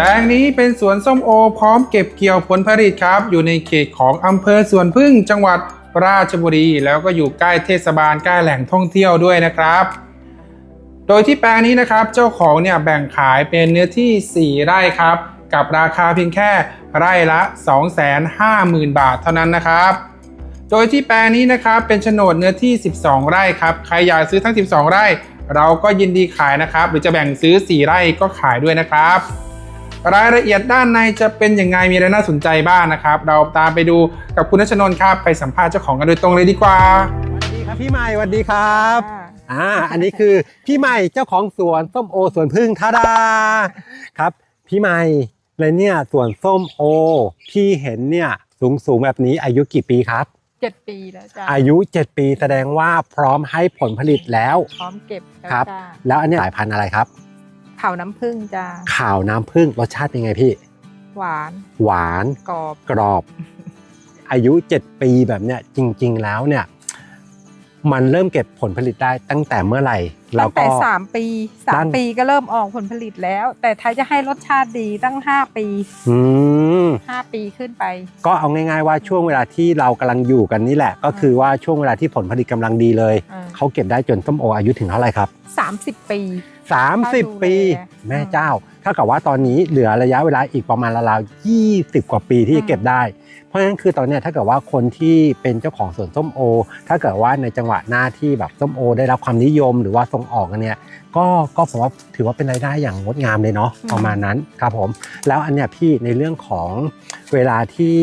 แปลงนี้เป็นสวนส้มโอพร้อมเก็บเกี่ยวผลผลิตครับ อยู่ในเขตของอำเภอสวนพึ่งจังหวัดราชบุรี แล้วก็อยู่ใกล้เทศบาลใกล้แหล่งท่องเที่ยวด้วยนะครับ โดยที่แปลงนี้นะครับเจ้าของเนี่ยแบ่งขายเป็นเนื้อที่ 4 ไร่ครับ กับราคาเพียงแค่ไร่ละ 250,000 บาทเท่านั้นนะครับโดยที่แปลงนี้นะครับเป็นโฉนดเนื้อที่ 12 ไร่ครับ ใครอยากซื้อทั้ง 12 ไร่ เราก็ยินดีขายนะครับ หรือจะแบ่งซื้อ 4 ไร่ก็ขายด้วยนะครับ รายละเอียดด้านในจะเป็นยังไงมีอะไรน่าสนใจบ้างนะครับ เราตามไปดูกับคุณนัชนนท์ครับไปสัมภาษณ์เจ้าของกันโดยตรงเลยดีกว่าสวัสดีครับพี่ใหม่สวัสดีครับค่ะอ่าอันนี้คือพี่ใหม่เจ้าของสวนส้มโอสวนพึ่งทาดาครับ พี่ใหม่เลยเนี่ยสวนส้มโอพี่เห็นเนี่ยสูงสูงๆแบบนี้อายุกี่ปีครับ เจ็ดปีแล้วจ้าอายุ 7 ปีแสดงว่าพร้อมให้ผลผลิตแล้ว พร้อมเก็บแล้วครับ จ้าแล้วอันเนี้ยสายพันธุ์อะไรครับ เผาน้ำผึ้งจ้าข่าวน้ำผึ้งรสชาติเป็นไงพี่ หวานหวาน กรอบ กรอบ อายุ 7 ปีแบบเนี้ยจริง ๆ แล้วเนี่ย มันเริ่มเก็บผลผลิตได้ตั้งแต่เมื่อไหร่แล้ตั้วงก็ แต่สามปีสาตั้มงปีก็เริ่มออกผลผลิตแล้ว แต่ถ้าจะให้รสชาติดีตั้งห้าปีอืมห้าปีขึ้นไป ก็เอาง่าย ๆ ว่าช่วงเวลาที่เรากำลังอยู่กันนี่แหละ ก็คือว่าช่วงเวลาที่ผลผลิตกำลังดีเลย อ่า เขาเก็บได้จนส้มโออายุถึงเท่าไหร่ครับสามสิบปี 30 ปีดูแลแม่เจ้าเท่ากับว่าตอนนี้เหลือระยะเวลาอีกประมาณราวๆ20 กว่าปีที่จะเก็บได้ เพราะฉะนั้นคือตอนเนี้ยถ้าเกิดว่าคนที่เป็นเจ้าของสวนส้มโอ ถ้าเกิดว่าในจังหวะหน้าที่แบบส้มโอ ได้รับความนิยมหรือว่าส่งออกกันเนี่ยก็ก็ผมว่าถือว่าเป็นรายได้อย่างงดงามเลยเนาะประมาณนั้นครับผม แล้วอันเนี้ยพี่ในเรื่องของเวลาที่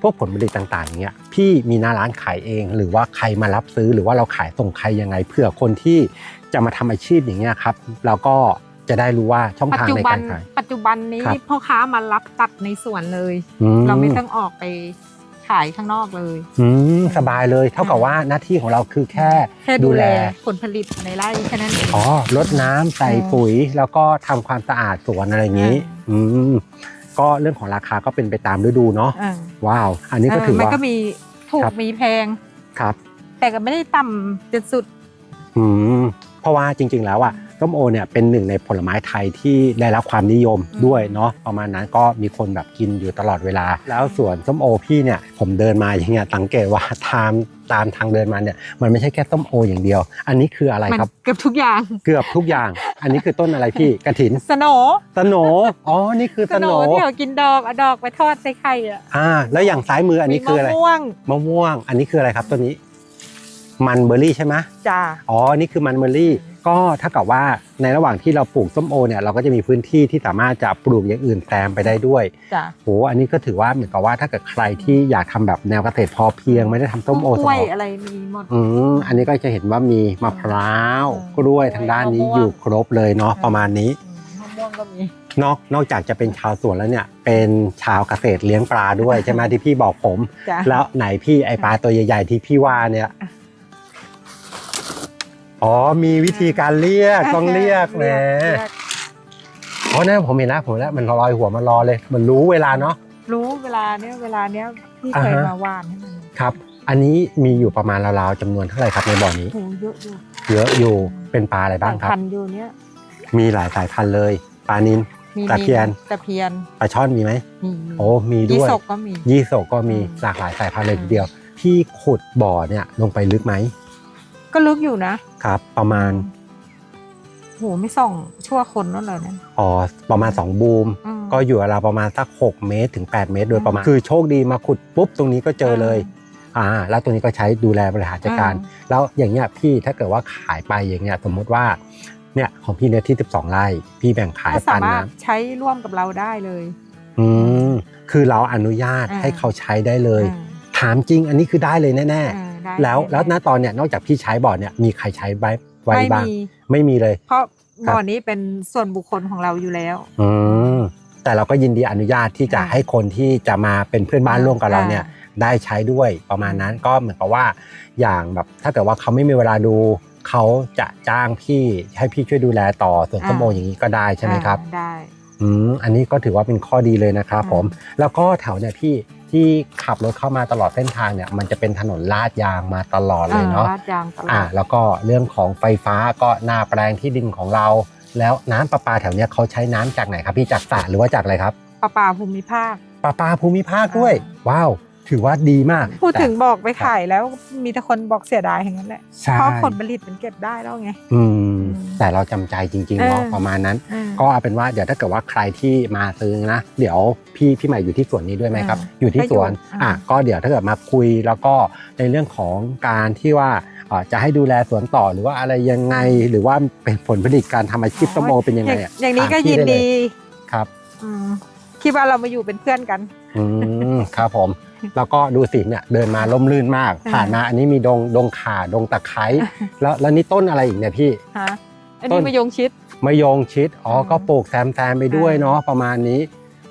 พวกผลผลิตต่างๆอย่างเงี้ยพี่มีหน้าร้านขายเอง หรือว่าใครมารับซื้อหรือว่าเราขายส่งใครยังไงเพื่อคนที่ จะมาทำอาชีพอย่างเงี้ยครับเราก็จะได้รู้ว่าช่องปัจทางจุในบักานรขายปัจจุบันนี้ครับพ่อค้ามารับตัดในสวนเลยอืเราไม่ต้องออกไปขายข้างนอกเลยอืมสบายเลยเท่ากับว่าหน้าที่ของเราคือแค่แค่ดูแลผลผลิตในไร่แค่นั้นเองอ๋อรดน้ำใส่อืมปุ๋ย แล้วก็ทำความสะอาดสวนอะไรอย่างนี้อืมก็เรื่องของราคาก็เป็นไปตามฤดูเนาะอ่าว้าว อันนี้ก็ถือมันว่าก็มีถูครักบมีแพงครับ แต่ก็ไม่ได้ต่ำจนสุดอืม เพราะว่าจริง ๆ แล้วอะส้มโอเนี่ยเป็นหนึ่งในผลไม้ไทยที่ได้รับความนิยมอืมด้วยเนาะประมาณนั้นก็มีคนแบบกินอยู่ตลอดเวลา แล้วส่วนส้มโอพี่เนี่ยผมเดินมาอย่างเงี้ยสังเกตว่าตามตามทางเดินมาเนี่ยมันไม่ใช่แค่ส้มโออย่างเดียว อันนี้คืออะไรมันครับ เกือบทุกอย่าง เกือบทุกอย่าง อันนี้คือต้นอะไรพี่กระถินสโหนสโหนอ๋อนี่คือสสโหนโหนที่เรากินดอกเอาดอกไปทอดใส่ไข่อะอ่าแล้วอย่างซ้ายมืออันนี้คืออะไรมีมะม่วงมะม่วง อันนี้คืออะไรครับต้นนี้ มันเบอร์รี่ใช่ไหมจ้าอ๋อนี่คือมันเบอร์รี่ ก็ถ้ากับว่าในระหว่างที่เราปลูกส้มโอเนี่ยเราก็จะมีพื้นที่ที่สามารถจะปลูกอย่างอื่นแซมไปได้ด้วยจ้าโหอันนี้ก็ถือว่าเหมือนกับว่าถ้าเกิดใครที่อยากทำแบบแนวเกษตรพอเพียงไม่ได้ทำส้มโอกส้มล้วยโออะไรมีหมดอืมอันนี้ก็จะเห็นว่ามีมะพร้าวอืมกล้วยทางด้านนี้มะม่วงอยู่ครบเลยเนาะอืมประมาณนี้อืมมะม่วงก็มีนอกนอกจากจะเป็นชาวสวนแล้วเนี่ย เป็นชาวเกษตรเลี้ยงปลาด้วยใช่ไหมที่พี่บอกผมจ้าแล้วไหนพี่ไอปลาตัวใหญ่ ๆ ที่พี่ว่าเนี่ย อ๋อ มีวิธีการเรียกต้องเรียกแหมเรียกอ๋อนั่นผมเห็นแล้วผมเห็นแล้วมันลอยหัวมารอเลย มันรู้เวลาเนาะรู้เวลาเนี้ยเวลาเนี้ยพี่อ่าเคยฮะมาหว่านให้มันครับ อันนี้มีอยู่ประมาณราวๆจำนวนเท่าไหร่ครับในบ่อนี้โหเยอะอยู่เยอะอยู่เป็นปลาอะไรบ้างครับพันธุ์อยู่เนี้ยมีหลายสายพันธุ์เลยปลานินมีตะเพียนตะเพียนปลาช่อนมีไหมมีโอ้มียี่ด้วยสกก็มียี่โสก็มีอืมหลากหลายสายพันธุ์เลยอืมทีเดียวพี่ขุดบ่อเนี่ยลงไปลึกไหม ก็ลึกอยู่นะครับ ประมาณโหไม่ส่องชั่วคนนั่นเลยนะอ๋อประมาณ 2 บูม อืม ก็อยู่ราวประมาณสัก 6 เมตรถึง 8 เมตรโดยประมาณอืมคือโชคดีมาขุดปุ๊บตรงนี้ก็เจอเลยอ่าแล้วตรงนี้ก็ใช้ดูแลบริหารจัดการอืมแล้วอย่างเงี้ยพี่ถ้าเกิดว่าขายไปอย่างเงี้ยสมมุติว่าเนี่ยของพี่เนื้อที่ 12ไร่พี่แบ่งขายก็สาปันมารถนะใช้ร่วมกับเราได้เลย อืมคือเราอนุญาตอ่า ให้เขาใช้ได้เลยอืมถามจริงอันนี้คือได้เลยแน่เออ ได้ๆแล้วแล้วณตอนเนี้ยนอกจากพี่ใช้บ่อเนี่ยมีใครใช้ไว้ไว้ไม่บ้างมีไม่มีเลย เพราะครับบ่อนี้เป็นส่วนบุคคลของเราอยู่แล้วอืมแต่เราก็ยินดีอนุญาตที่จะอ่าให้คนที่จะมาเป็นเพื่อนบ้านร่วมกับเราเนี่ยอ่ได้ใช้ด้วยประมาณนั้นก็เหมือนกับว่าอย่างแบบถ้าเกิดว่าเขาไม่มีเวลาดูเขาจะจ้างพี่ให้พี่ช่วยดูแลต่อส่วนส้มโออย่างนี้ก็ได้ใช่ไหมครับอ่าได้อืมอันนี้ก็ถือว่าเป็นข้อดีเลยนะครับอืมผมแล้วก็แถวเนี่ยพี่ ที่ขับรถเข้ามาตลอดเส้นทางเนี่ยมันจะเป็นถนนลาดยางมาตลอดเลยเนาะลาดยางตลออ่าดแล้วก็เรื่องของไฟฟ้าก็หน้าแปลงที่ดินของเรา แล้วน้ำประปาแถวเนี้ยเขาใช้น้ำจากไหนครับพี่จากสระหรือว่าจากอะไรครับประปาภูมิภาคประปาภูมิภาคด้วย ว้าว ถือว่าดีมาก พูดถึงแต่บอกไปขายแล้วมีแต่คนบอกเสียดายอย่างนั้นแหละใช่เพราะผลผลิตมันเก็บได้แล้วไงอืมอืมแต่เราจำใจจริงๆเนาะเออประมาณนั้นอืมก็เอาเป็นว่าเดี๋ยวถ้าเกิดว่าใครที่มาซื้อนะ เดี๋ยวพี่พี่ใหม่อยู่ที่สวนนี้ด้วยไหมครับอ่าอยู่ที่สวนก็อยู่อะอ่าก็เดี๋ยวถ้าเกิดมาคุยแล้วก็ในเรื่องของการที่ว่าเอ่อจะให้ดูแลสวนต่อหรือว่าอะไรยังไงหรือว่าเป็นผลผลิตการทำอาชีพส้มโอเป็นยังไงอะอย่างนี้ก็ถมพี่ยินไเลดีครับอืมคิดว่าเรามาอยู่เป็นเพื่อนกัน อืมครับผม แล้วก็ดูสิเนี่ยเดินมาล่มลื่นมากอ่าผ่านมาอันนี้มีดงดงข่าดงตะไคร้แล้วแล้วนี่ต้นอะไรอีกเนี่ยพี่ฮะอันต้นี้นมายงชิดมะยงชิดอ๋ออืมก็ปลูกแซมแซมไปด้วยอ่าเนาะประมาณนี้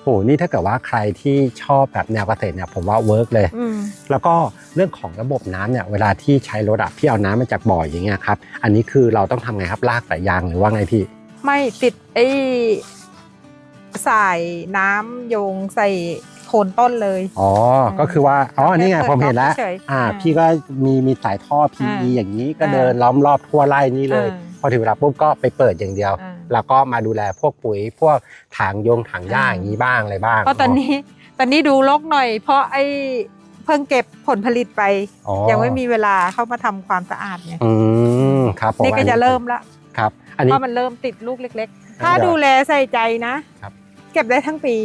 โหนี่ถ้าเกิดว่าใครที่ชอบแบบแนวเกษตรเนี่ยผมว่าเวิร์กเลยอืมแล้วก็เรื่องของระบบน้ำเนี่ยเวลาที่ใช้รถอะพี่เอาน้ำมาจากบ่ออย่างเงี้ยครับอันนี้คือเราต้องทำไงครับลากสายยางหรือว่าไงพี่ ไม่ติดไอ้สายน้ำโยงใส่ โคนต้นเลย อ๋อ ก็คือว่า อ๋อ นี่ไงแค่เปิดผมเห็นแล้วก๊อกเฉยๆอ่าอ่า พี่ก็มีมีสายท่อ PE อ่าอย่างนี้ก็อ่าเดินล้อมรอบทั่วไร่นี้เลยอ่าพอถึงเวลาปุ๊บก็ไปเปิดอย่างเดียวอ่าแล้วก็มาดูแลพวกปุ๋ย พวกถังยงถังหญ้าอ่าอย่างนี้บ้างอะไรบ้างเพราะตอนนี้ตอนนี้ดูรกหน่อย เพราะไอ้เพิ่งเก็บผลผลิตไปอ๋อยังไม่มีเวลาเข้ามาทำความสะอาดไงอืมครับผมนี่ก็จะเริ่มละครับ อันนี้เพราะมันเริ่มติดลูกเล็ก ๆ ถ้าเดี๋ยวดูแลใส่ใจนะครับเก็บได้ทั้งปี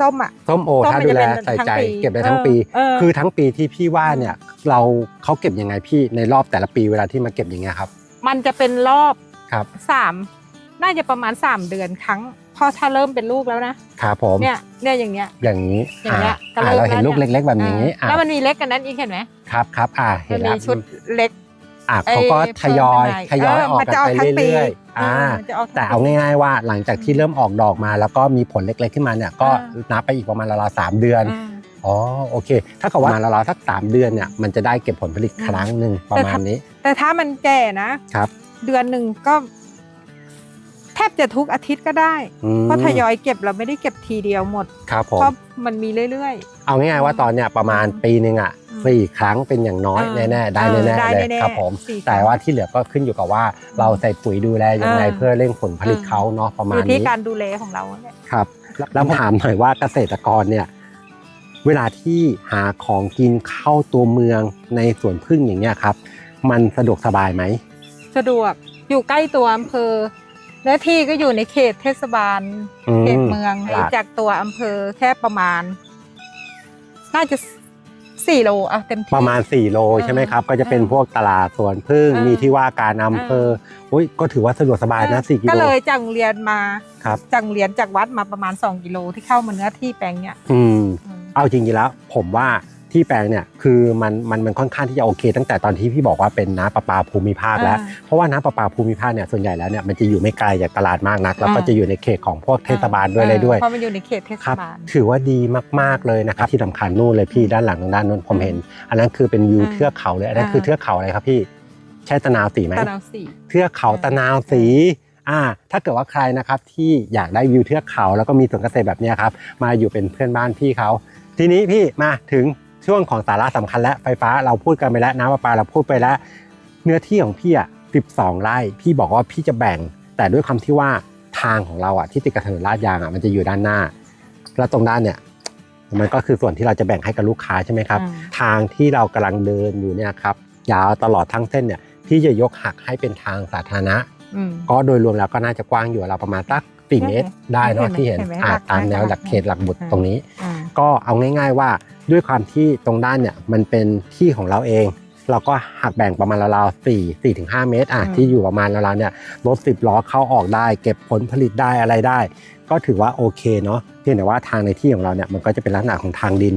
ส้มอะ ส้มโอส้มถ้ามันดูจะแลเป็นใส่ทั้งใจปีเก็บได้ทั้งปีเออ คือทั้งปีที่พี่ว่าเนี่ยเราเขาเก็บยังไงพี่ในรอบแต่ละปีเวลาที่มาเก็บอย่างเงี้ยครับมันจะเป็นรอบครับสามน่าจะประมาณสามเดือนครั้งพอถ้าเริ่มเป็นลูกแล้วนะครับผมเนี่ยเนี่ยอย่างเงี้ย อย่างนี้อย่างเงี้ยอ่าก็อ่าเริ่ม เราเห็นแล้วลูกเนี่ยเล็ก ๆ แบบนี้อ่าอ่าแล้วมันมีเล็กกันนั้นอีกเห็นไหมครับครับอ่าเห็มันนแล้มีวชุดเล็ก อ่าเขาก็ไอ้ทยอยเพิ่มทยอยเออออกมันกัจะนออกไปทั้งปี เรื่อยๆ อ่าเออมันจะออกทั้งแต่เอาปีง่ายๆว่าหลังจากที่เริ่มออกดอกมา แล้วก็มีผลเล็กๆขึ้นมาเนี่ยก็อ่านับไปอีกประมาณราวๆสามเดือนอ่าอ๋อโอเค ถ้าเกิดว่าราวๆสักสามเดือนเนี่ยมันจะได้เก็บผลผลิตครั้งหนึ่งประมาณนี้ แต่ถ้ามันแก่นะครับ เดือนหนึ่งก็ แทบจะทุกอาทิตย์ก็ได้ อืมเพราะทยอยเก็บเราไม่ได้เก็บทีเดียวหมด ครับผม เพราะมันมีเรื่อย เอาง่ายๆว่าตอนเนี้ยประมาณอืมปีหนึ่งอะอืม สี่ครั้งเป็นอย่างน้อยเออแน่ๆได้เออแน่ได้ๆเลยแน่ๆครับผมสี่ครั้งแต่ว่าที่เหลือก็ขึ้นอยู่กับว่า เราใส่ปุ๋ยดูแลยังไงเออเพื่อเร่งผลผลิตเออเขาเนาะประๆมาอณยู่ที่นี้การดูแลของเราเนี่ยครับแล้วแล้วผมถามหน่อยว่าเกษตรกรเนี่ยเวลาที่หาของกินเข้าตัวเมืองในสวนพึ่งอย่างเงี้ยครับ มันสะดวกสบายไหมสะดวกอยู่ใกล้ตัวอำเภอ และที่ก็อยู่ในเขตเทศบาลอืมเขตเมืองครับจากตัวอำเภอแค่ประมาณ น่าจะ สี่โลอะเต็มที่ ประมาณ 4 โลใช่ไหมครับ ก็จะเป็นเออพวกตลาดสวนพึ่งเออ มีที่ว่าการอำเภออุ้ยก็ถือว่าสะดวกสบายนะ4กิโลก็เลยจากโรงเรียนมาครับ จากโรงเรียนจากวัดมาประมาณ 2 กิโลที่เข้ามาเนื้อที่แปลงเนี้ยอืม อืม เอาจริงๆแล้วผมว่า ที่แปลงเนี่ยคือมันมันมันค่อนข้างที่จะโอเค ตั้งแต่ตอนที่พี่บอกว่าเป็นน้ำประปาภูมิภาคแล้วอ่าเพราะว่าน้ำประปาภูมิภาคเนี่ยส่วนใหญ่แล้วเนี่ยมันจะอยู่ไม่ไกลจากตลาดมากนัก แล้วก็อ่าจะอยู่ในเขตของพวกเทศบาลด้วยอะไรด้วยเพราะมันอยู่ในเขตเทศครับบาลถือว่าดีมากๆเลยนะครับที่สำคัญนู่นเลยพี่ด้านหลังตรงด้านนู้นผมเห็น อันนั้นคือเป็นวิวอ่าเทือกเขาเลยอันนั้นอ่าคือเทือกเขาอะไรครับพี่ใช่ตะนาวสีไหมตะนาวสี่เทือกเขาตะนาวสีอ่าถ้าเกิดว่าใครนะครับที่อยากได้วิวเทือกเขา แล้วก็มีสวนเกษตรแบบเนี้ยครับมาอยู่เป็นเพื่อนบ้านพี่เขาทีนี้พี่มาถึง ช่วงของสาระสำคัญและไฟฟ้าเราพูดกันไปแล้วน้ำประปาเราพูดไปแล้ว เนื้อที่ของพี่อะ12ไร่พี่บอกว่าพี่จะแบ่ง แต่ด้วยคำที่ว่าทางของเราอะที่ติดกับถนนลาดยางอะมันจะอยู่ด้านหน้า แล้วตรงด้านเนี่ยมันก็คือส่วนที่เราจะแบ่งให้กับลูกค้าใช่ไหมครับอ่าทางที่เรากำลังเดินอยู่เนี่ยครับยาวตลอดทั้งเส้นเนี่ยพี่จะยกหักให้เป็นทางสาธารณะอืมก็โดยรวมแล้วก็น่าจะกว้างอยู่เราประมาณสักสี่เมตรได้เนาะเห็นไหมที่เห็นเห็นไหมอ่าหลักตามแนวหลักหลักเขตหลักบุตรอ่าตรงนี้อ่า ก็เอาง่าย ๆ ว่าด้วยความที่ตรงด้านเนี่ยมันเป็นที่ของเราเอง เราก็หักแบ่งประมาณราวๆสี่สี่ถึงห้าเมตรอะอืมที่อยู่ประมาณราวๆเนี่ยรถสิบล้อเข้าออกได้ เก็บผลผลิตได้อะไรได้ ก็ถือว่าโอเคเนาะเพียงแต่ว่าทางในที่ของเราเนี่ยมันก็จะเป็นลักษณะของทางดิน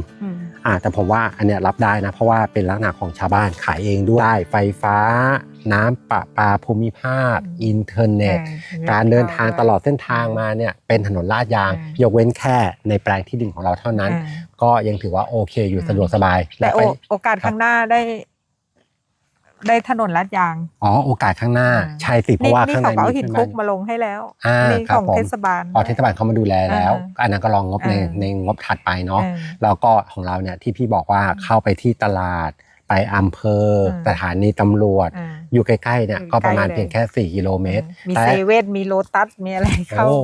อืมอ่าแต่ผมว่าอันเนี้ยรับได้นะ เพราะว่าเป็นลักษณะของชาวบ้านขายเองด้วยได้ไฟฟ้า น้ำประปาภูมิภาคอืมอินเทอร์เน็ตอ่การเดินทางตลอดเส้นทางมาเนี่ยเป็นถนนลาดยางอ่ายกเว้นแค่ในแปลงที่ดินของเราเท่านั้นอ่าก็ยังถือว่าโอเคอยู่อืมสะดวกสบายแต่และโอไปโอกาสข้างหน้าได้ ได้ถนนลาดยาง อ๋อโอกาสข้างหน้าอ่าใช่สิเพราะว่านี่ข้างในเขาก็เอาหินมีคลุกเพื่อนบ้านมาลงให้แล้วอ่านี่ครัขบองผมเทศบาลอ๋อเทศบาลเขามาดูแลแล้วอ่าอันนั้นก็ลองงบในอ่าในงบถัดไปเนาะอ่าแล้วก็ของเราเนี่ยที่พี่บอกว่าเข้าไปที่ตลาดไปอำเภออมสถานีตำรวจอ่าอยู่ใกล้ๆเนี่ยอยู่ก็ประมาณใกล้เลยเพียงแค่ 4 กิโลเมตร มีแต่เซเว่นมีโลตัส มีอะไรเข้าโอ้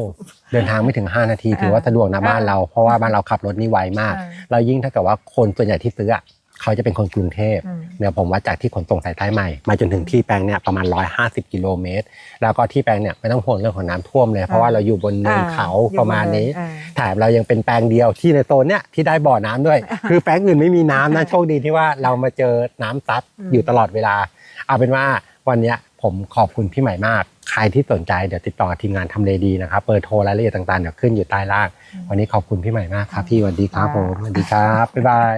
เดินทางไม่ถึง 5 นาทีถือว่าสะดวกนะอ่าบ้านเรา เพราะว่าบ้านเราขับรถนี่ไวมากอ่าแล้วยิ่งถ้าเกิดว่าคนส่วนใหญ่ที่ซื้ออะเขาจะเป็นคนกรุงเทพอืม เนี่ยผมวัดจากที่ขนส่งสายใต้ใหม่มาจนถึงที่แปลงเนี่ยประมาณ 150 กิโลเมตร แล้วก็ที่แปลงเนี่ยไม่ต้องห่วงเรื่องของน้ำท่วมเลย เพราะว่าเราอยู่บนเนินเขาอยู่ประมาณนี้บอ่าแถมเรายังเป็นแปลงเดียวที่ในโซนเนี่ยที่ได้บ่อน้ำด้วย คือแปลงอื่นไม่มีน้ำนะโชคดีที่ว่าเรามาเจอน้ำซัดอืมอยู่ตลอดเวลา เอาเป็นว่าวันเนี้ยผมขอบคุณพี่ใหม่มาก ใครที่สนใจเดี๋ยวติดต่อทีมงานทำเลดีนะครับเบอร์โทรรายละเอียดต่างๆ เดี๋ยวขึ้นอยู่ใต้ล่าง วันนี้ขอบคุณพี่ใหม่มากครับพี่สวัสดีครับผมสวัสดีครับบ๊ายบาย